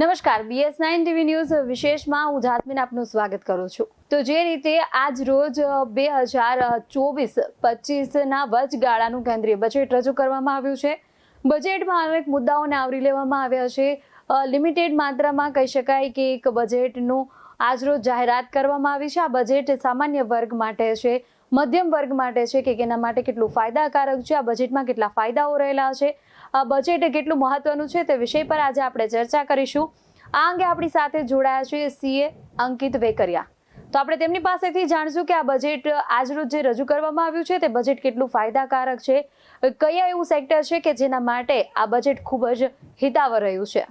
નમસ્કાર. BS nine TV news વિશેષમાં હું જાસ્મીન આપનું સ્વાગત કરું છું. તો જે રીતે આજ રોજ બે હજાર ચોવીસ પચીસના વચગાળાનું કેન્દ્રીય બજેટ રજૂ કરવામાં આવ્યું છે. બજેટમાં અનેક મુદ્દાઓને આવરી લેવામાં આવ્યા છે. લિમિટેડ માત્રામાં કહી શકાય કે એક બજેટનું આજરોજ જાહેરાત કરવામાં આવી છે. આ બજેટ સામાન્ય વર્ગ માટે છે, મધ્યમ વર્ગ માટે છે કે એના માટે કેટલું ફાયદાકારક છે, આ બજેટમાં કેટલા ફાયદાઓ રહેલા છે આ બજેટ કેટલું મહત્વનું છે તે વિષય પર આજે આપણે ચર્ચા કરીશું. આ અંગે આપણી સાથે જોડાયા છે સીએ અંકિત વેકરિયા. તો આપણે તેમની પાસેથી જાણશું કે આ બજેટ આજરોજ જે રજૂ કરવામાં આવ્યું છે તે બજેટ કેટલું ફાયદાકારક છે, કયા એવું સેક્ટર છે કે જેના માટે આ બજેટ ખૂબ જ હિતાવહ રહ્યું છે.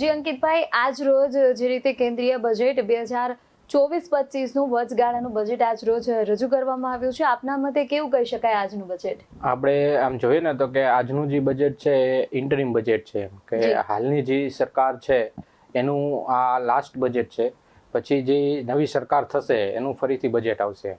જી અંકિતભાઈ આજ રોજ જે રીતે કેન્દ્રીય બજેટ બે હજાર ચોવીસ પચીસનું વચગાળાનું બજેટ આજ રોજ રજૂ કરવામાં આવ્યું છે. આપના મતે કેવું કહી શકાય આજનું બજેટ આપણે આમ જોઈએ ને તો કે આજનું જે બજેટ છે એ ઇન્ટરિમ બજેટ છે કે હાલની જે સરકાર છે એનું આ લાસ્ટ બજેટ છે. પછી જે નવી સરકાર થશે એનું ફરીથી બજેટ આવશે.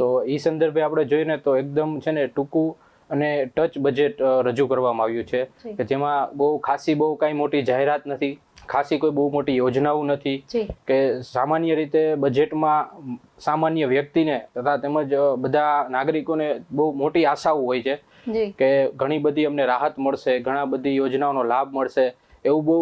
તો એ સંદર્ભે આપણે જોઈએ ને તો એકદમ છે ને ટૂંકું અને ટચ બજેટ રજૂ કરવામાં આવ્યું છે. કે જેમાં બહુ ખાસી બહુ કાંઈ મોટી જાહેરાત નથી. ખાસી કોઈ બહુ મોટી યોજનાઓ નથી કે સામાન્ય રીતે બજેટમાં સામાન્ય વ્યક્તિને તથા તેમજ બધા નાગરિકોને બહુ મોટી આશાઓ હોય છે કે ઘણી બધી અમને રાહત મળશે ઘણા બધી યોજનાઓનો લાભ મળશે એવું બહુ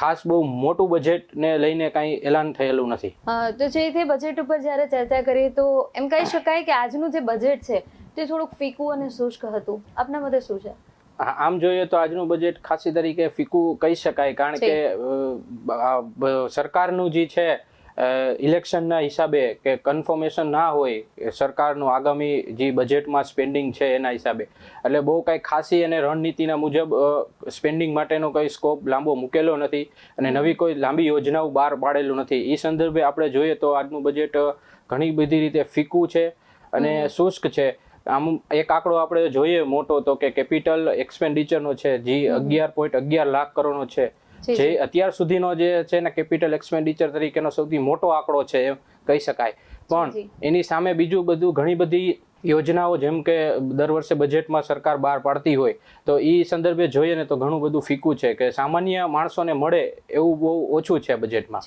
ખાસ બહુ મોટું બજેટને લઈને કાંઈ એલાન થયેલું નથી. તો જે રીતે બજેટ ઉપર જ્યારે ચર્ચા કરીએ તો એમ કહી શકાય કે આજનું જે બજેટ છે તે થોડુંક ફીકું અને શુષ્ક હતું. આપના મતે શું છે? આમ જોઈએ તો આજનું બજેટ ખાસી તરીકે ફીકું કહી શકાય કારણ કે સરકારનું જે છે ઇલેક્શનના હિસાબે કે કન્ફર્મેશન ના હોય સરકારનું આગામી જે બજેટમાં સ્પેન્ડિંગ છે એના હિસાબે. એટલે બહુ કાંઈ ખાસી અને રણનીતિના મુજબ સ્પેન્ડિંગ માટેનો કંઈ સ્કોપ લાંબો મૂકેલો નથી અને નવી કોઈ લાંબી યોજનાઓ બહાર પાડેલું નથી. એ સંદર્ભે આપણે જોઈએ તો આજનું બજેટ ઘણી બધી રીતે ફીકું છે અને શુષ્ક છે. આમ એક આંકડો આપણે જોઈએ મોટો તો કે કેપિટલ એક્સપેન્ડિચરનો છે જે અગિયાર પોઈન્ટ અગિયાર લાખ કરોડનો છે. જે અત્યાર સુધીનો જે છે ને કેપિટલ એક્સપેન્ડિચર તરીકેનો સૌથી મોટો આંકડો છે એમ કહી શકાય. પણ એની સામે બીજું બધું ઘણી બધી યોજનાઓ જેમ કે દર વર્ષે બજેટમાં સરકાર બહાર પાડતી હોય, તો એ સંદર્ભે જોઈએ ને તો ઘણું બધું ફીકું છે કે સામાન્ય માણસોને મળે એવું બહુ ઓછું છે બજેટમાં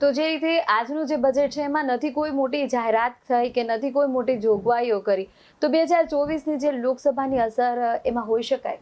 તો જે રીતે આજનું જે બજેટ છે, એમાં નથી કોઈ મોટી જાહેરાત થઈ કે નથી કોઈ મોટી જોગવાઈઓ કરી. તો બે હજાર ચોવીસની જે લોકસભાની અસર એમાં હોઈ શકાય?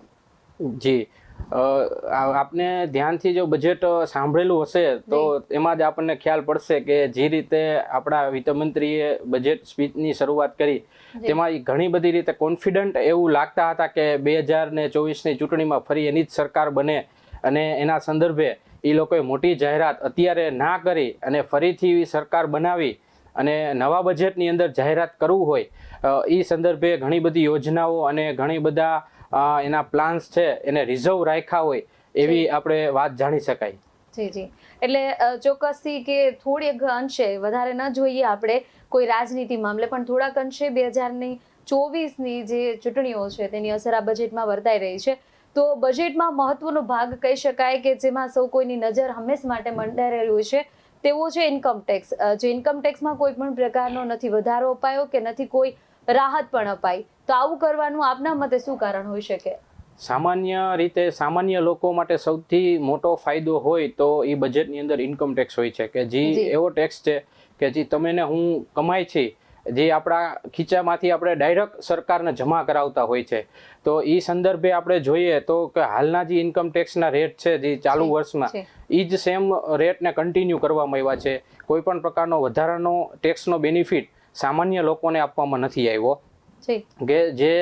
જી. આપને ધ્યાનથી જો બજેટ સાંભળેલું હશે તો એમાં જ આપણને ખ્યાલ પડશે કે જે રીતે આપણા વિત્તમંત્રીએ બજેટ સ્પીચની શરૂઆત કરી તેમાં ઘણી બધી રીતે કોન્ફિડન્ટ એવું લાગતા હતા કે બે હજાર ને ચોવીસની ચૂંટણીમાં ફરી એની જ સરકાર બને અને એના સંદર્ભે એ લોકોએ મોટી જાહેરાત અત્યારે ના કરી અને ફરીથી સરકાર બનાવી અને નવા બજેટની અંદર જાહેરાત કરવું હોય એ સંદર્ભે ઘણી બધી યોજનાઓ અને ઘણી બધા એના પ્લાન્સ છે એને રિઝર્વ રાખ્યા હોય એવી આપણે વાત જાણી શકાય. જી જી. એટલે ચોક્કસથી કે થોડીક અંશે વધારે ન જોઈએ આપણે કોઈ રાજનીતિ મામલે પણ થોડાક અંશે બે હજારની ચોવીસની જે ચૂંટણીઓ છે તેની અસર આ બજેટમાં વર્તાઈ રહી છે. તો બજેટમાં મહત્વનો ભાગ કહી શકાય કે જેમાં સૌ કોઈની નજર હંમેશ માટે મંડાયેલી હોય છે તેવો છે ઇન્કમ ટેક્સ જે ઇન્કમ ટેક્સમાં કોઈ પણ પ્રકારનો નથી વધારો અપાયો કે નથી કોઈ રાહત પણ અપાઈ. તો આવું કરવાનું આપના મતે શું કારણ હોઈ શકે? સામાન્ય રીતે સામાન્ય લોકો માટે સૌથી મોટો ફાયદો હોય તો એ બજેટની અંદર ઇન્કમ ટેક્સ હોય છે કે જે એવો ટેક્સ છે કે જે તમે ને હું કમાય છે જે આપણા ખીચામાંથી આપણે ડાયરેક્ટ સરકારને જમા કરાવતા હોય છે. તો એ સંદર્ભે આપણે જોઈએ તો કે હાલના જે ઇન્કમ ટેક્સના રેટ છે જે ચાલુ વર્ષમાં એ જ સેમ રેટને કન્ટિન્યુ કરવામાં આવ્યા છે. કોઈ પણ પ્રકારનો વધારાનો ટેક્સનો બેનિફિટ સામાન્ય લોકોને આપવામાં નથી આવ્યો. કે જે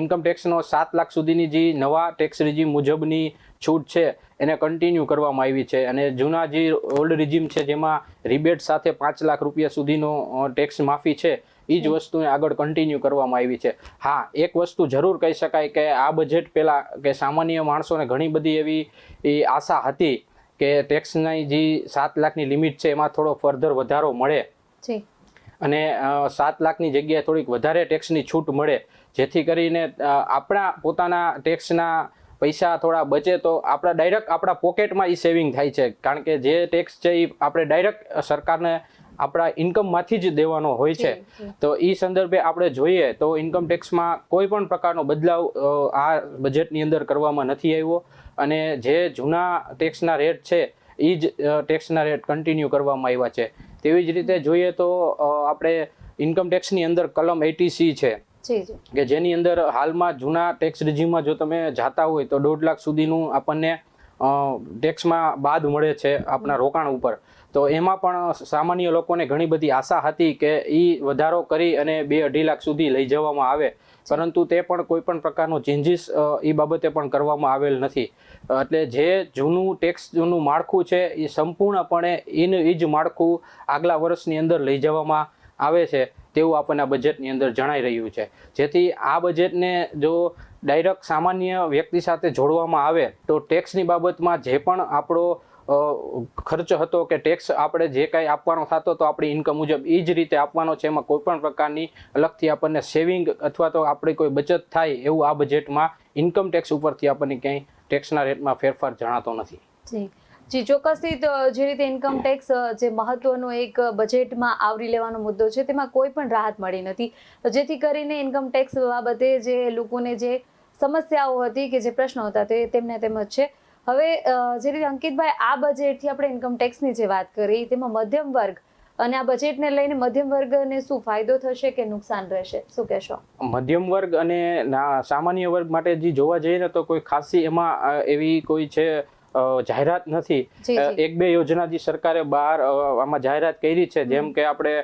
ઇન્કમ ટેક્સનો સાત લાખ સુધીની જે નવા ટેક્સ રિજીમ મુજબની છૂટ છે એને કન્ટિન્યુ કરવામાં આવી છે. અને જૂના જે ઓલ્ડ રિજીમ છે જેમાં રિબેટ સાથે પાંચ લાખ રૂપિયા સુધીનો ટેક્સ માફી છે એ જ વસ્તુને આગળ કન્ટિન્યુ કરવામાં આવી છે. હા એક વસ્તુ જરૂર કહી શકાય કે આ બજેટ પહેલાં કે સામાન્ય માણસોને ઘણી બધી એવી એ આશા હતી કે ટેક્સની જે સાત લાખની લિમિટ છે એમાં થોડો ફર્ધર વધારો મળે. અને સાત લાખની જગ્યાએ થોડીક વધારે ટેક્સની છૂટ મળે. જેથી કરીને આપણા પોતાના ટેક્સના પૈસા થોડા બચે તો આપણા ડાયરેક્ટ આપણા પોકેટમાં એ સેવિંગ થાય છે. કારણ કે જે ટેક્સ છે એ આપણે ડાયરેક્ટ સરકારને આપણા ઇન્કમમાંથી જ દેવાનો હોય છે. તો એ સંદર્ભે આપણે જોઈએ તો ઇન્કમ ટેક્સમાં કોઈ પણ પ્રકારનો બદલાવ આ બજેટની અંદર કરવામાં નથી આવ્યો. અને જે જૂના ટેક્સના રેટ છે એ જ ટેક્સના રેટ કન્ટિન્યુ કરવામાં આવ્યા છે. તેવી જ રીતે જોઈએ તો આપણે ઇન્કમ ટેક્સની અંદર કલમ એટી સી છે. કે જેની અંદર હાલમાં જૂના ટેક્સ રિઝ્યુમમાં જો તમે જાતા હોય તો દોઢ લાખ સુધીનું આપણને ટેક્સમાં બાદ મળે છે આપણા રોકાણ ઉપર. તો એમાં પણ સામાન્ય લોકોને ઘણી બધી આશા હતી કે એ વધારો કરી અને બે અઢી લાખ સુધી લઈ જવામાં આવે. પરંતુ તે પણ કોઈ પણ પ્રકારનો ચેન્જીસ એ બાબતે પણ કરવામાં આવેલ નથી. એટલે જે જૂનું ટેક્સ જૂનું માળખું છે એ સંપૂર્ણપણે ઇન એ જ માળખું આગલા વર્ષની અંદર લઈ જવામાં આવે છે, તેવું આપણને આ બજેટની અંદર જણાઈ રહ્યું છે. જેથી આ બજેટને જો ડાયરેક્ટ સામાન્ય વ્યક્તિ સાથે જોડવામાં આવે, તો ટેક્સની બાબતમાં જે પણ આપણો ખર્ચ હતો કે ટેક્સ આપણે જે કાંઈ આપવાનો થતો તો આપણી ઇન્કમ મુજબ એ જ રીતે આપવાનો છે. એમાં કોઈ પણ પ્રકારની અલગથી આપણને સેવિંગ અથવા તો આપણી કોઈ બચત થાય એવું આ બજેટમાં ઇન્કમ ટેક્સ ઉપરથી આપણને ક્યાંય ટેક્સના રેટમાં ફેરફાર જણાતો નથી. જી. જી, ચોક્કસથી જે રીતે ઇન્કમ ટેક્સ જે મહત્વનો એક બજેટમાં આવરી લેવાનો મુદ્દો છે, તેમાં કોઈ પણ રાહત મળી નથી. જેથી કરીને ઇન્કમ ટેક્સ બાબતે જે લોકોને જે સમસ્યાઓ હતી કે જે પ્રશ્નો હતા તે તેમને તેમજ છે. હવે જે રીતે અંકિતભાઈ આ બજેટથી આપણે ઇન્કમટેક્સની જે વાત કરી તેમાં મધ્યમ વર્ગ અને આ બજેટને લઈને મધ્યમ વર્ગને શું ફાયદો થશે કે નુકસાન રહેશે? શું કહેશો? મધ્યમ વર્ગ અને સામાન્ય વર્ગ માટે જે જોવા જઈએ ને તો કોઈ ખાસી એમાં એવી કોઈ છે જાહેરાત નથી. એક બે યોજના જે સરકારે બહાર આમાં જાહેરાત કરી છે. જેમ કે આપણે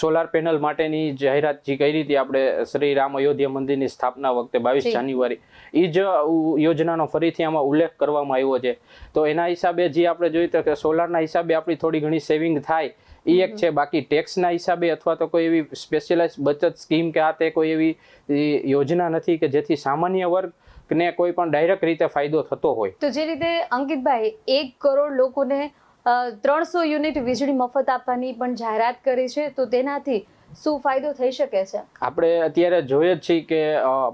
સોલાર પેનલ માટેની જાહેરાત જે કરી હતી આપણે શ્રી રામ અયોધ્યા મંદિરની સ્થાપના વખતે બાવીસ જાન્યુઆરી એ જ યોજનાનો ફરીથી આમાં ઉલ્લેખ કરવામાં આવ્યો છે. તો એના હિસાબે જે આપણે જોઈએ તો કે સોલારના હિસાબે આપણી થોડી ઘણી સેવિંગ થાય એ એક છે. બાકી ટેક્સના હિસાબે અથવા તો કોઈ એવી સ્પેશિયલાઇઝ બચત સ્કીમ કે આ તે કોઈ એવી યોજના નથી કે જેથી સામાન્ય વર્ગને કોઈ પણ ડાયરેક્ટ રીતે ફાયદો થતો હોય. તો જે રીતે અંકિતભાઈ એક કરોડ લોકોને ત્રણસો યુનિટ વીજળી મફત આપવાની પણ જાહેરાત કરી છે તો તેનાથી શું ફાયદો થઈ શકે છે? આપણે અત્યારે જોઈએ છીએ કે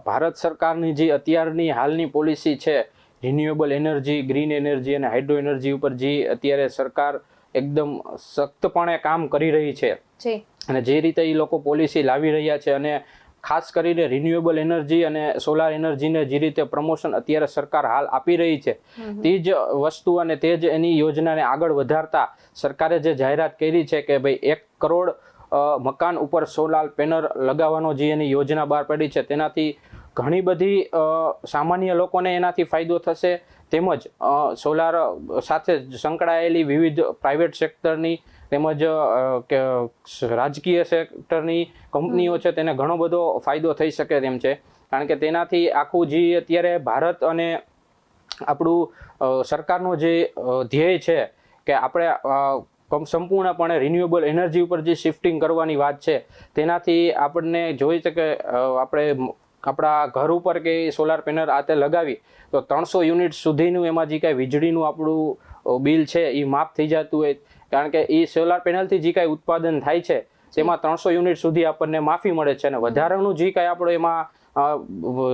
ભારત સરકારની જે અત્યારની હાલની પોલિસી છે રિન્યુએબલ એનર્જી ગ્રીન એનર્જી અને હાઇડ્રો એનર્જી ઉપર જે અત્યારે સરકાર એકદમ સખ્તપણે કામ કરી રહી છે. અને જે રીતે એ લોકો પોલિસી લાવી રહ્યા છે અને ખાસ કરીને રિન્યુએબલ એનર્જી અને સોલાર એનર્જીને જે રીતે પ્રમોશન અત્યારે સરકાર હાલ આપી રહી છે તે જ વસ્તુ અને તે જ એની યોજનાને આગળ વધારતા સરકારે જે જાહેરાત કરી છે કે ભાઈ એક કરોડ મકાન ઉપર સોલાર પેનલ લગાવવાનો જે એની યોજના બહાર પડી છે તેનાથી ઘણી બધી સામાન્ય લોકોને એનાથી ફાયદો થશે. તેમજ સોલાર સાથે સંકળાયેલી વિવિધ પ્રાઇવેટ સેક્ટરની તેમજ રાજકીય સેક્ટરની કંપનીઓ છે, તેને ઘણો બધો ફાયદો થઈ શકે તેમ છે. કારણ કે તેનાથી આખું જે અત્યારે ભારત અને આપણું સરકારનો જે ધ્યેય છે કે આપણે સંપૂર્ણપણે રિન્યુએબલ એનર્જી ઉપર જે શિફ્ટિંગ કરવાની વાત છે, તેનાથી આપણને જોઈ છે કે આપણે આપણા ઘર ઉપર કે સોલાર પેનલ આ તે લગાવી, તો ત્રણસો યુનિટ સુધીનું એમાં જે કાંઈ વીજળીનું આપણું બિલ છે એ માફ થઈ જતું હોય. કારણ કે એ સોલાર પેનલથી જે કાંઈ ઉત્પાદન થાય છે તેમાં ત્રણસો યુનિટ સુધી આપણને માફી મળે છે અને વધારાનું જે કાંઈ આપણું એમાં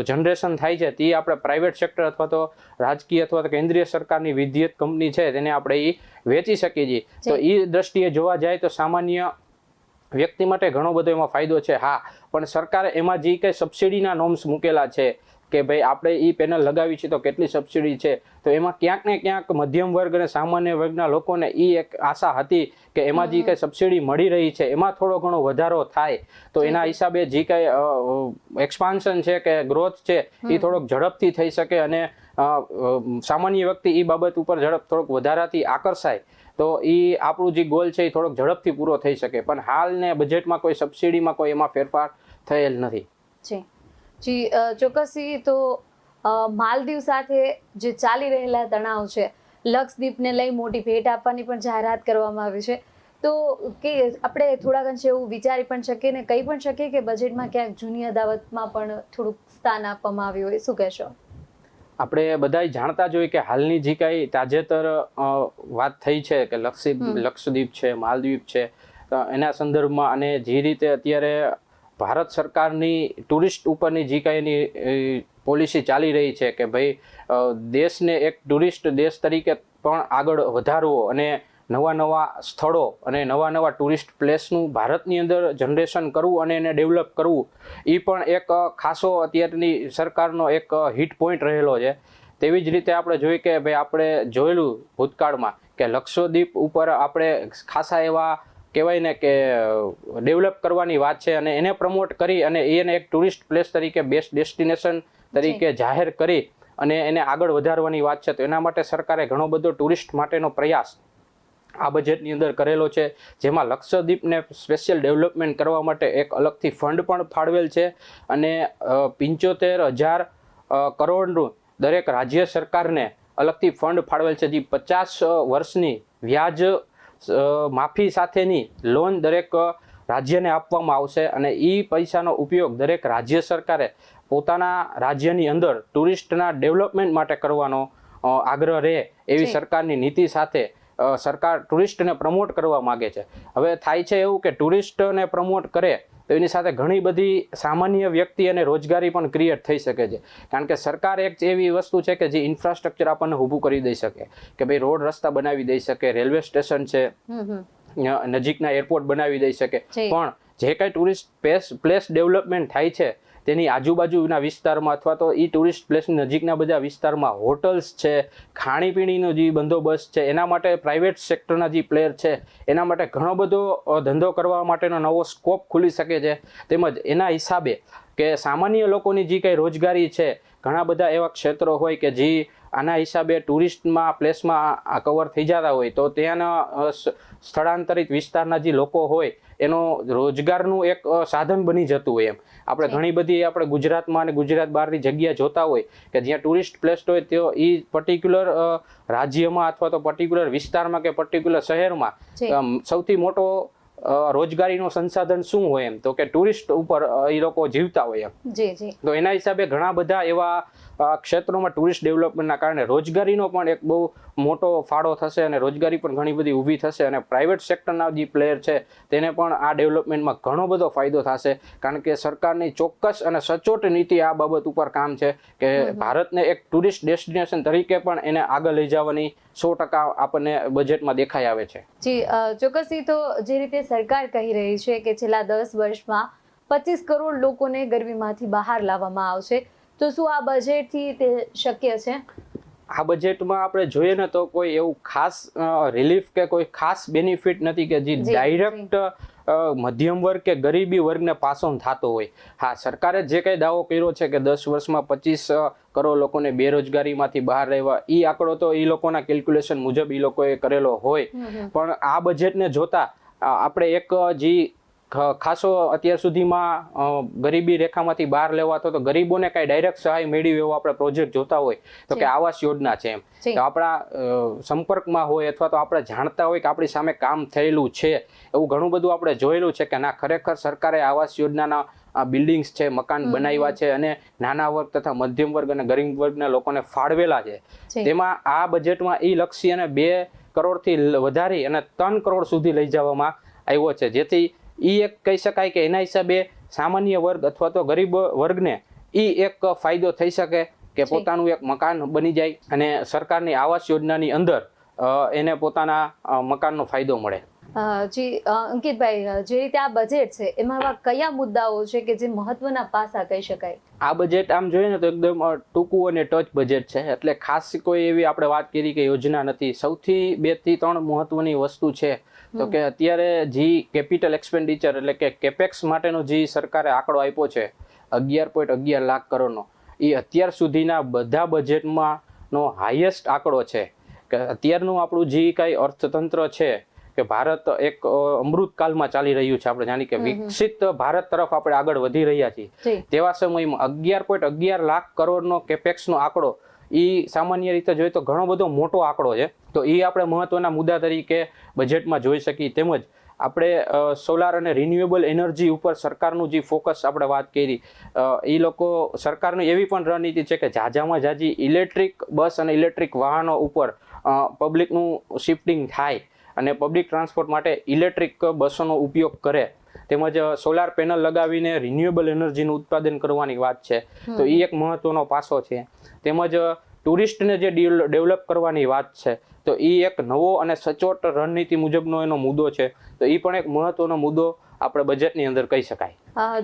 જનરેશન થાય છે તે આપણે પ્રાઇવેટ સેક્ટર અથવા તો રાજકીય અથવા તો કેન્દ્રીય સરકારની વિદ્યુત કંપની છે તેને આપણે એ વેચી શકીએ છીએ. તો એ દ્રષ્ટિએ જોવા જાય તો સામાન્ય વ્યક્તિ માટે ઘણો બધો એમાં ફાયદો છે હા. પણ સરકારે એમાં જે કંઈ સબસિડીના નોમ્સ મૂકેલા છે કે ભાઈ આપણે એ પેનલ લગાવી છે તો કેટલી સબસિડી છે? તો એમાં ક્યાંક ને ક્યાંક મધ્યમ વર્ગ અને સામાન્ય વર્ગના લોકોને એ એક આશા હતી કે એમાં જે કંઈ સબસિડી મળી રહી છે એમાં થોડો ઘણો વધારો થાય. તો એના હિસાબે જે કંઈ એક્સપાન્શન છે કે ગ્રોથ છે એ થોડોક ઝડપથી થઈ શકે અને સામાન્ય વ્યક્તિ એ બાબત ઉપર ઝડપ થોડોક વધારાથી આકર્ષાય. તો એ આપણું જે ગોલ છે એ થોડોક ઝડપથી પૂરો થઈ શકે. પણ હાલને બજેટમાં કોઈ સબસિડીમાં કોઈ એમાં ફેરફાર થયેલ નથી. જી. જી ચોક્કસથી તો માલદીવ સાથે જે ચાલી રહેલા તણાવ છે લક્ષદ્વીપને લઈ મોટી ભેટ આપવાની પણ જાહેરાત કરવામાં આવી છે. તો કે આપણે થોડાક અંશે એવું વિચારી પણ શકીએ ને કહી પણ શકીએ કે બજેટમાં ક્યાંક જૂની અદાવતમાં પણ થોડુંક સ્થાન આપવામાં આવ્યું હોય શું કહેશો? આપણે બધાય જાણતા જોઈએ કે હાલની જે કાંઈ તાજેતર વાત થઈ છે કે લક્ષદ્વીપ લક્ષદ્વીપ છે માલદ્વીપ છે એના સંદર્ભમાં અને જે રીતે અત્યારે ભારત સરકારની ટુરિસ્ટ ઉપરની જે કાંઈ એની પોલિસી ચાલી રહી છે કે ભાઈ દેશને એક ટુરિસ્ટ દેશ તરીકે પણ આગળ વધારવો અને નવા નવા સ્થળો અને નવા નવા ટુરિસ્ટ પ્લેસનું ભારતની અંદર જનરેશન કરવું અને એને ડેવલપ કરવું એ પણ એક ખાસો અત્યારની સરકારનો એક હિટ પોઈન્ટ રહેલો છે. તેવી જ રીતે આપણે જોઈ કે ભાઈ આપણે જોયેલું ભૂતકાળમાં કે લક્ષદ્વીપ ઉપર આપણે ખાસા એવા કહેવાય ને કે ડેવલપ કરવાની વાત છે અને એને પ્રમોટ કરી અને એને એક ટુરિસ્ટ પ્લેસ તરીકે બેસ્ટ ડેસ્ટિનેશન તરીકે જાહેર કરી અને એને આગળ વધારવાની વાત છે. તો એના માટે સરકારે ઘણો બધો ટુરિસ્ટ માટેનો પ્રયાસ આ બજેટની અંદર કરેલો છે જેમાં લક્ષદ્વીપને સ્પેશિયલ ડેવલપમેન્ટ કરવા માટે એક અલગથી ફંડ પણ ફાળવેલ છે અને પંચોતેર હજાર કરોડનું દરેક રાજ્ય સરકારને અલગથી ફંડ ફાળવેલ છે. જે પચાસ વર્ષની વ્યાજ માફી સાથેની લોન દરેક રાજ્યને આપવામાં આવશે અને એ પૈસાનો ઉપયોગ દરેક રાજ્ય સરકારે પોતાના રાજ્યની અંદર ટુરિસ્ટના ડેવલપમેન્ટ માટે કરવાનો આગ્રહ રહે એવી સરકારની નીતિ સાથે સરકાર ટુરિસ્ટને પ્રમોટ કરવા માગે છે. હવે થાય છે એવું કે ટુરિસ્ટને પ્રમોટ કરે તો એની સાથે ઘણી બધી સામાન્ય વ્યક્તિ અને રોજગારી પણ ક્રિએટ થઈ શકે છે. કારણ કે સરકાર એક એવી વસ્તુ છે કે જે ઇન્ફ્રાસ્ટ્રક્ચર આપણને ઊભું કરી દઈ શકે. કે ભાઈ રોડ રસ્તા બનાવી દઈ શકે રેલવે સ્ટેશન છે નજીકના એરપોર્ટ બનાવી દઈ શકે. પણ જે કાંઈ ટુરિસ્ટ પ્લેસ ડેવલપમેન્ટ થાય છે તેની આજુબાજુના વિસ્તારમાં અથવા તો એ ટુરિસ્ટ પ્લેસની નજીકના બધા વિસ્તારમાં હોટલ્સ છે, ખાણીપીણીનો જે બંદોબસ્ત છે, એના માટે પ્રાઇવેટ સેક્ટરના જે પ્લેયર છે, એના માટે ઘણો બધો ધંધો કરવા માટેનો નવો સ્કોપ ખુલી શકે છે. તેમજ એના હિસાબે કે સામાન્ય લોકોની જે કંઈ રોજગારી છે, ઘણા બધા એવા ક્ષેત્રો હોય કે જે આના હિસાબે ટુરિસ્ટમાં પ્લેસમાં આ કવર થઈ જતા હોય તો ત્યાંના સ્થળાંતરિત વિસ્તારના જે લોકો હોય એનો રોજગારનું એક સાધન બની જતું હોય એમ. આપણે ઘણી બધી આપણે ગુજરાતમાં અને ગુજરાત બહારની જગ્યા જોતા હોય કે જ્યાં ટુરિસ્ટ પ્લેસ હોય તેઓ એ પર્ટિક્યુલર રાજ્યમાં અથવા તો પર્ટિક્યુલર વિસ્તારમાં કે પર્ટિક્યુલર શહેરમાં. સૌથી મોટો રોજગારીનું સંસાધન શું હોય એમ? તો કે ટુરિસ્ટ ઉપર એ લોકો જીવતા હોય એમ. તો એના હિસાબે ઘણા બધા એવા ક્ષેત્રોમાં ટુરિસ્ટ ડેવલપમેન્ટના કારણે રોજગારીનો પણ એક બહુ મોટો ફાળો થશે અને રોજગારી પણ ઘણી બધી ઊભી થશે અને પ્રાઇવેટ સેક્ટરના જે પ્લેયર છે તેને પણ આ ડેવલપમેન્ટમાં ઘણો બધો ફાયદો થશે. કારણ કે સરકારની ચોક્કસ અને સચોટ નીતિ આ બાબત ઉપર કામ છે કે ભારતને એક ટુરિસ્ટ ડેસ્ટિનેશન તરીકે પણ એને આગળ લઈ જવાની સો ટકા આપણને બજેટમાં દેખાઈ આવે છે. જી ચોક્કસથી તો જે રીતે સરકાર કહી રહી છે કે છેલ્લા દસ વર્ષમાં પચીસ કરોડ લોકોને ગરમીમાંથી બહાર લાવવામાં આવશે તો શું આ બજેટથી તે શક્ય છે? આ બજેટમાં આપણે જોઈએ ને તો કોઈ એવું ખાસ રિલીફ કે કોઈ ખાસ બેનિફિટ નથી કે જે ડાયરેક્ટ મધ્યમ વર્ગ કે ગરીબી વર્ગને પાસ ઓન થતો હોય. હા સરકારે જે કંઈ દાવો કર્યો છે કે દસ વર્ષમાં પચીસ કરોડ લોકોને બેરોજગારીમાંથી બહાર રહેવા એ આંકડો તો એ લોકોના કેલ્ક્યુલેશન મુજબ એ લોકોએ કરેલો હોય. પણ આ બજેટને જોતા આપણે એક જે ખાસો અત્યાર સુધીમાં ગરીબી રેખામાંથી બહાર લેવાતો તો ગરીબોને કાંઈ ડાયરેક્ટ સહાય મેળવી એવો આપણે પ્રોજેક્ટ જોતા હોય તો કે આવાસ યોજના છે એમ. તો આપણા સંપર્કમાં હોય અથવા તો આપણે જાણતા હોય કે આપણી સામે કામ થયેલું છે એવું ઘણું બધું આપણે જોયેલું છે કે ના ખરેખર સરકારે આવાસ યોજનાના આ બિલ્ડિંગ્સ છે મકાન બનાવ્યા છે અને નાના વર્ગ તથા મધ્યમ વર્ગ અને ગરીબ વર્ગના લોકોને ફાળવેલા છે. તેમાં આ બજેટમાં એ લક્ષી અને બે કરોડથી વધારી અને ત્રણ કરોડ સુધી લઈ જવામાં આવ્યો છે. જેથી એ એક કહી શકાય કે એના હિસાબે સામાન્ય વર્ગ અથવા તો ગરીબ વર્ગને એ એક ફાયદો થઈ શકે કે પોતાનું એક મકાન બની જાય અને સરકારની આવાસ યોજનાની અંદર એને પોતાના મકાનનો ફાયદો મળે. જી અંકિતભાઈ જે રીતે આ બજેટ છે એમાં એવા કયા મુદ્દાઓ છે કે જે મહત્વના પાસા કહી શકાય? આ બજેટ આમ જોઈએ ને તો એકદમ ટૂંકું અને ટચ બજેટ છે. એટલે ખાસ કોઈ એવી આપણે વાત કરી કે યોજના નથી. સૌથી બેથી ત્રણ મહત્વની વસ્તુ છે તો કે અત્યારે જે કેપિટલ એક્સપેન્ડિચર એટલે કે કેપેક્સ માટેનો જે સરકારે આંકડો આપ્યો છે અગિયાર પોઈન્ટ અગિયાર લાખ કરોડનો એ અત્યાર સુધીના બધા બજેટમાં નો હાઈએસ્ટ આંકડો છે. કે અત્યારનું આપણું જે કાંઈ અર્થતંત્ર છે કે ભારત એક અમૃતકાલમાં ચાલી રહ્યું છે આપણે જાણી કે વિકસિત ભારત તરફ આપણે આગળ વધી રહ્યા છીએ. તેવા સમયમાં અગિયાર પોઈન્ટ અગિયાર લાખ કરોડનો કેપેક્સનો આંકડો એ સામાન્ય રીતે જોઈએ તો ઘણો બધો મોટો આંકડો છે. તો એ આપણે મહત્વના મુદ્દા તરીકે બજેટમાં જોઈ શકીએ. તેમજ આપણે સોલાર અને રિન્યુએબલ એનર્જી ઉપર સરકારનું જે ફોકસ આપણે વાત કરી એ લોકો સરકારની એવી પણ રણનીતિ છે કે ઝાઝામાં ઝાઝી ઇલેક્ટ્રિક બસ અને ઇલેક્ટ્રિક વાહનો ઉપર પબ્લિકનું શિફ્ટિંગ થાય અને પબ્લિક ટ્રાન્સપોર્ટ માટે ઇલેક્ટ્રિક બસોનો ઉપયોગ કરે. તેમજ સોલાર પેનલ લગાવીને રિન્યુએબલ એનર્જીનું ઉત્પાદન કરવાની વાત છે. તો એ એક મહત્વનો પાસો છે. તેમજ ટુરિસ્ટને જે ડેવલપ કરવાની વાત છે તો એ એક નવો અને સચોટ રણનીતિ મુજબનો એનો મુદ્દો છે. તો એ પણ એક મહત્વનો મુદ્દો આપણે બજેટની અંદર કહી શકાય.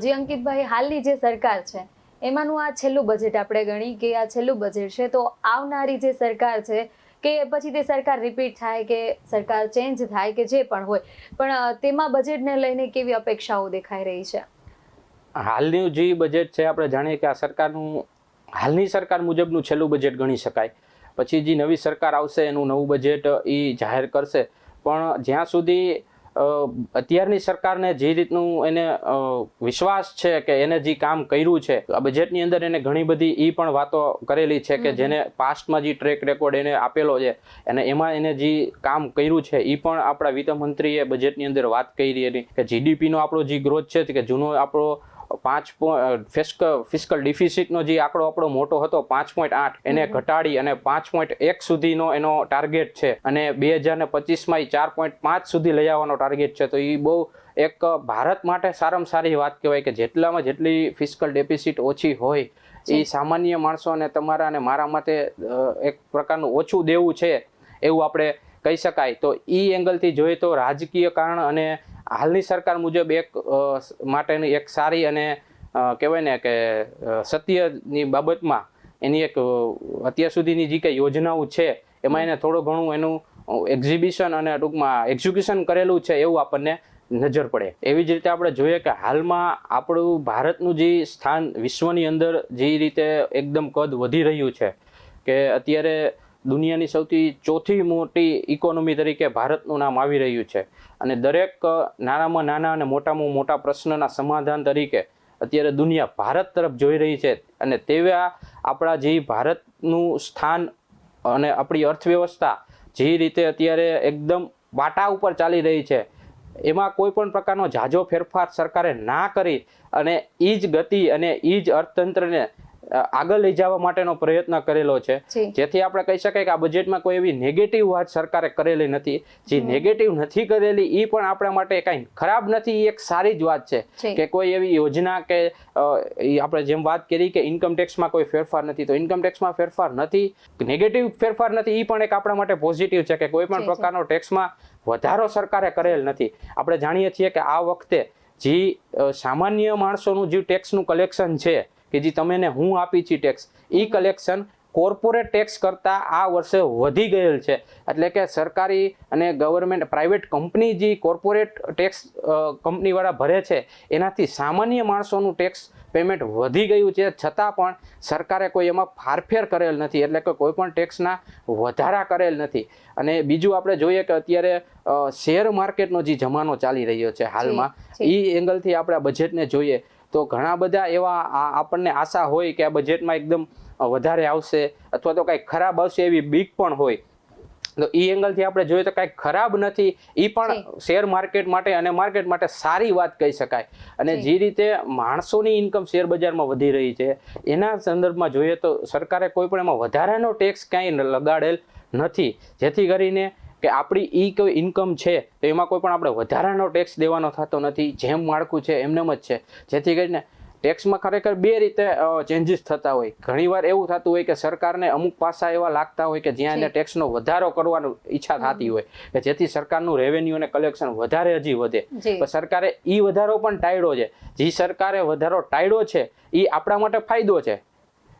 જી અંકિતભાઈ હાલની જે સરકાર છે એમાંનું આ છેલ્લું બજેટ આપણે ગણી કે આ છેલ્લું બજેટ છે તો આવનારી જે સરકાર છે કે પછી તે સરકાર રિપીટ થાય કે સરકાર ચેન્જ થાય કે જે પણ હોય. પણ તેમાં બજેટને લઈને કેવી અપેક્ષાઓ દેખાઈ રહી છે? હાલનું જે બજેટ છે, આપણે જાણીએ કે આ સરકારનું, હાલની સરકાર મુજબનું છેલ્લું બજેટ ગણી શકાય. પછી જે નવી સરકાર આવશે, એનું નવું બજેટ એ જાહેર કરશે. પણ જ્યાં સુધી અત્યારની સરકારને જે રીતનું એને વિશ્વાસ છે કે એને જે કામ કર્યું છે આ બજેટની અંદર એને ઘણી બધી એ પણ વાતો કરેલી છે કે જેને પાસ્ટમાં જે ટ્રેક રેકોર્ડ એને આપેલો છે અને એમાં એને જે કામ કર્યું છે એ પણ આપણા વિત્ત મંત્રીએ બજેટની અંદર વાત કરી હતી કે જીડીપીનો આપણો જે ગ્રોથ છે કે જૂનો આપણો પાંચ ફિસ્ક ફિસ્કલ ડિફિસિટનો જે આંકડો આપણો મોટો હતો પાંચ પોઈન્ટ આઠ એને ઘટાડી અને પાંચ પોઈન્ટ એક સુધીનો એનો ટાર્ગેટ છે. અને બે હજાર ને પચીસમાં એ ચાર પોઈન્ટ પાંચ સુધી લઈ આવવાનો ટાર્ગેટ છે. તો એ બહુ એક ભારત માટે સારામાં સારી વાત કહેવાય કે જેટલામાં જેટલી ફિસ્કલ ડેફિસિટ ઓછી હોય એ સામાન્ય માણસો અને તમારા અને મારા માટે એક પ્રકારનું ઓછું દેવું છે એવું આપણે કહી શકાય. તો એ એંગલથી જોઈએ તો રાજકીય કારણ અને હાલની સરકાર મુજબ એક માટેની એક સારી અને કહેવાય ને કે સત્યની બાબતમાં એની એક અત્યાર સુધીની જે કંઈ યોજનાઓ છે, એમાં એને થોડું ઘણું એનું એક્ઝિબિશન અને ટૂંકમાં એક્ઝિક્યુશન કરેલું છે એવું આપણને નજર પડે. એવી જ રીતે આપણે જોઈએ કે હાલમાં આપણું ભારતનું જે સ્થાન વિશ્વની અંદર જે રીતે એકદમ કદ વધી રહ્યું છે, કે અત્યારે દુનિયાની સૌથી ચોથી મોટી ઇકોનોમી તરીકે ભારતનું નામ આવી રહ્યું છે. અને દરેક નાનામાં નાના અને મોટામાં મોટા પ્રશ્નના સમાધાન તરીકે અત્યારે દુનિયા ભારત તરફ જોઈ રહી છે. અને તેવા આપણા જે ભારતનું સ્થાન અને આપણી અર્થવ્યવસ્થા જે રીતે અત્યારે એકદમ વાટા ઉપર ચાલી રહી છે, એમાં કોઈ પણ પ્રકારનો ઝાઝો ફેરફાર સરકારે ના કરી અને એ જ ગતિ અને એ જ અર્થતંત્રને આગળ લઈ જવા માટેનો પ્રયત્ન કરેલો છે. જેથી આપણે કહી શકાય કે આ બજેટમાં કોઈ એવી નેગેટિવ વાત સરકારે કરેલી નથી. જે નેગેટિવ નથી કરેલી એ પણ આપણા માટે કાંઈ ખરાબ નથી એ એક સારી જ વાત છે કે કોઈ એવી યોજના કે આપણે જેમ વાત કરી કે ઇન્કમ ટેક્સમાં કોઈ ફેરફાર નથી તો ઇન્કમ ટેક્સમાં ફેરફાર નથી નેગેટિવ ફેરફાર નથી એ પણ એક આપણા માટે પોઝિટિવ છે કે કોઈ પણ. પ્રકારનો ટેક્સમાં વધારો સરકારે કરેલ નથી. આપણે જાણીએ છીએ કે આ વખતે જે સામાન્ય માણસોનું જે ટેક્સનું કલેક્શન છે કે જે તમે એને હું આપી છી ટેક્સ એ કલેક્શન કોર્પોરેટ ટેક્સ કરતાં આ વર્ષે વધી ગયેલ છે. એટલે કે સરકારી અને ગવર્મેન્ટ પ્રાઇવેટ કંપની જે કોર્પોરેટ ટેક્સ કંપનીવાળા ભરે છે એનાથી સામાન્ય માણસોનું ટેક્સ પેમેન્ટ વધી ગયું છે. છતાં પણ સરકારે કોઈ એમાં ફારફેર કરેલ નથી. એટલે કે કોઈ પણ ટેક્સના વધારા કરેલ નથી. અને બીજું આપણે જોઈએ કે અત્યારે શેર માર્કેટનો જે જમાનો ચાલી રહ્યો છે હાલમાં એ એંગલથી આપણે બજેટને જોઈએ. તો ઘણા બધા એવા આ- આપણને આશા હોય કે આ બજેટમાં એકદમ વધારે આવશે અથવા તો કાંઈક ખરાબ આવશે એવી બીક પણ હોય. તો એ એંગલથી આપણે જોઈએ તો કાંઈ ખરાબ નથી એ પણ શેર માર્કેટ માટે અને માર્કેટ માટે સારી વાત કહી શકાય. અને જે. રીતે માણસોની ઇન્કમ શેર બજારમાં વધી રહી છે એના સંદર્ભમાં જોઈએ તો સરકારે કોઈ પણ એમાં વધારાનો ટેક્સ ક્યાંય લગાડેલ નથી. જેથી કરીને કે આપણી ઈ કોઈ ઇન્કમ છે તો એમાં કોઈ પણ આપણે વધારાનો ટેક્સ દેવાનો થતો નથી જેમ માળખું છે એમનેમ જ છે. જેથી કરીને ટેક્સમાં ખરેખર બે રીતે ચેન્જીસ થતા હોય. ઘણીવાર એવું થતું હોય કે સરકારને અમુક પાસા એવા લાગતા હોય કે જ્યાં એને ટેક્સનો વધારો કરવાનું ઈચ્છા થતી હોય કે જેથી સરકારનું રેવન્યુ અને કલેક્શન વધારે હજી વધે. પણ સરકારે ઈ વધારો પણ ટાળ્યો છે. જે સરકારે વધારો ટાળ્યો છે એ આપણા માટે ફાયદો છે.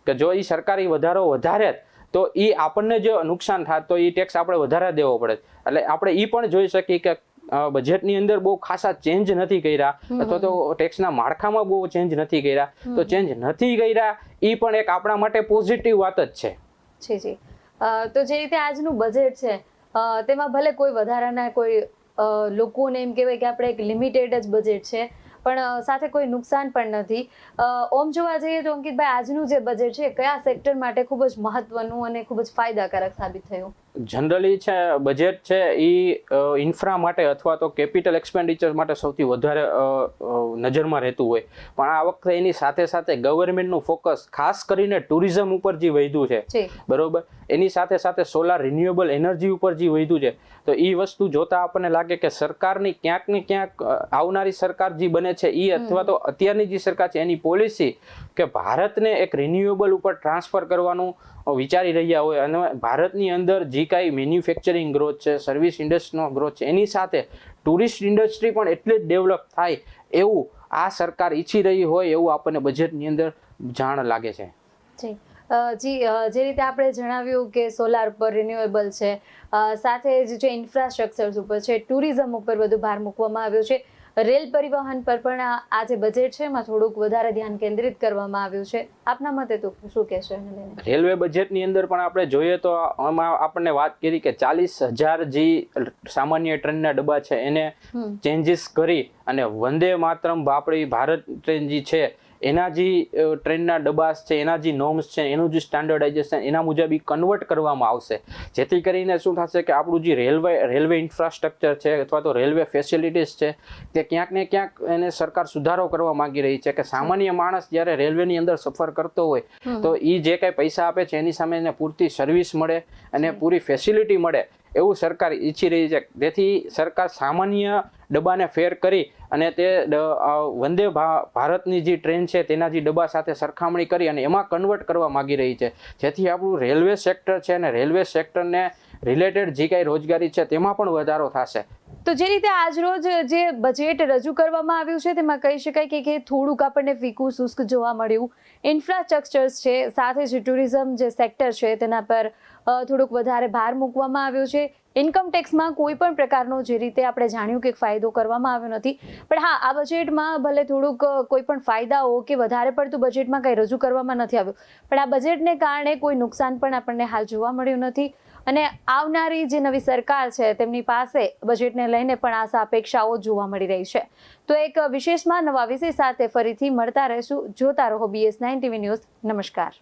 કે જો એ સરકારી વધારો વધારે જ, તો એ આપણને જે નુકસાન થાત તો એ ટેક્સ આપણે વધારે દેવો પડે એટલે આપણે એ પણ જોઈ શકીએ કે બજેટની અંદર બહુ ખાસા ચેન્જ નથી કર્યા. અથવા તો ટેક્સના માળખામાં બહુ ચેન્જ નથી કર્યા. તો ચેન્જ નથી કર્યા એ પણ એક આપણા માટે પોઝિટિવ વાત જ છે. જી જી. તો જે રીતે આજનું બજેટ છે તેમાં ભલે કોઈ વધારાના કોઈ લોકોને એમ કહેવાય કે આપણે એક લિમિટેડ જ બજેટ છે. પણ સાથે કોઈ નુકસાન પણ નથી. ઓમ જોવા જઈએ તો અંકિતભાઈ, આજનું જે બજેટ છે કયા સેક્ટર માટે ખૂબ જ મહત્વનું અને ખૂબ જ ફાયદાકારક સાબિત થયું? જનરલી છે બજેટ છે એ ઇન્ફ્રા માટે અથવા તો કેપિટલ એક્સપેન્ડિચર માટે સૌથી વધારે નજરમાં રહેતું હોય. પણ આ વખતે એની સાથે સાથે ગવર્મેન્ટનું ફોકસ ખાસ કરીને ટુરિઝમ ઉપર જે વધ્યું છે બરોબર? એની સાથે સાથે સોલાર રિન્યુએબલ એનર્જી ઉપર જે વધ્યું છે તો એ વસ્તુ જોતા આપણને લાગે કે સરકારની ક્યાંક ને ક્યાંક આવનારી સરકાર જે બને છે એ અથવા તો અત્યારની જે સરકાર છે એની પોલિસી કે ભારતને એક રિન્યુએબલ ઉપર ટ્રાન્સફર કરવાનું વિચારી રહ્યા હોય અને ભારતની અંદર જે કાંઈ મેન્યુફેક્ચરિંગ ગ્રોથ છે સર્વિસ ઇન્ડસ્ટ્રીનો ગ્રોથ છે, એની સાથે ટુરિસ્ટ ઇન્ડસ્ટ્રી પણ એટલી જ ડેવલપ થાય એવું આ સરકાર ઈચ્છી રહી હોય એવું આપણને બજેટની અંદર જાણ લાગે છે. જી. જી રીતે આપણે જણાવ્યું કે સોલાર પર રિન્યુએબલ છે સાથે જ જે ઇન્ફ્રાસ્ટ્રક્ચર્સ ઉપર છે ટુરિઝમ ઉપર વધુ ભાર મૂકવામાં આવ્યો છે રેલ પરિવહન પર પણ આ જે બજેટ છે. એમાં થોડુંક વધારે ધ્યાન કેન્દ્રિત કરવામાં આવ્યું છે. આપના મતે તો શું કહેશો રેલવે બજેટની અંદર પણ આપણે જોઈએ તો આમાં આપણને વાત કરી કે ચાલીસ હજાર જે સામાન્ય ટ્રેનના ડબ્બા છે એને ચેન્જીસ કરી અને વંદે માતરમ બાપડી ભારત ટ્રેન જે છે એના જે ટ્રેનના ડબ્બા છે એના જે નોર્મ્સ છે એનું જે સ્ટાન્ડર્ડાઇઝેશન એના મુજબ એ કન્વર્ટ કરવામાં આવશે. જેથી કરીને શું થશે કે આપણું જે રેલવે રેલવે ઇન્ફ્રાસ્ટ્રક્ચર છે અથવા તો રેલવે ફેસિલિટીઝ છે તે ક્યાંક ને ક્યાંક એને સરકાર સુધારો કરવા માંગી રહી છે કે સામાન્ય માણસ જ્યારે રેલવેની અંદર સફર કરતો હોય તો એ જે કાંઈ પૈસા આપે છે એની સામે એને પૂરતી સર્વિસ મળે અને પૂરી ફેસિલિટી મળે. એવું સરકાર ઈચ્છી રહી છે. તેથી સરકાર સામાન્ય ડબ્બાને ફેર કરી અને તે વંદે ભારતની જે ટ્રેન છે તેના જે ડબ્બા સાથે સરખામણી કરી અને એમાં કન્વર્ટ કરવા માગી રહી છે. જેથી આપણું રેલવે સેક્ટર છે અને રેલવે સેક્ટરને રિલેટેડ જે કાંઈ રોજગારી છે તેમાં પણ વધારો થશે. તો જે રીતે આજરોજ જે બજેટ રજૂ કરવામાં આવ્યું છે, તેમાં કહી શકાય કે થોડુંક આપણને ફીકું શુષ્ક જોવા મળ્યું. ઇન્ફ્રાસ્ટ્રક્ચર્સ છે, સાથે જ ટુરિઝમ જે સેક્ટર છે, તેના પર થોડુંક વધારે ભાર મૂકવામાં આવ્યો છે. ઇન્કમ ટેક્સમાં કોઈ પણ પ્રકારનો જે રીતે આપણે જાણ્યું કે ફાયદો કરવામાં આવ્યો નથી. પણ હા, આ બજેટમાં ભલે થોડુંક કોઈ પણ ફાયદાઓ કે વધારે પડતું બજેટમાં કંઈ રજૂ કરવામાં નથી આવ્યું. પણ આ બજેટને કારણે કોઈ નુકસાન પણ આપણને હાલ જોવા મળ્યું નથી. અને આવનારી જે નવી સરકાર છે, તેમની પાસે બજેટને લઈને પણ આશા અપેક્ષાઓ જોવા મળી રહી છે. તો એક વિશેષમાં નવા વિષય સાથે ફરીથી મળતા રહેશું. જોતા રહો બીએસ નાઇન ટીવી ન્યૂઝ નમસ્કાર.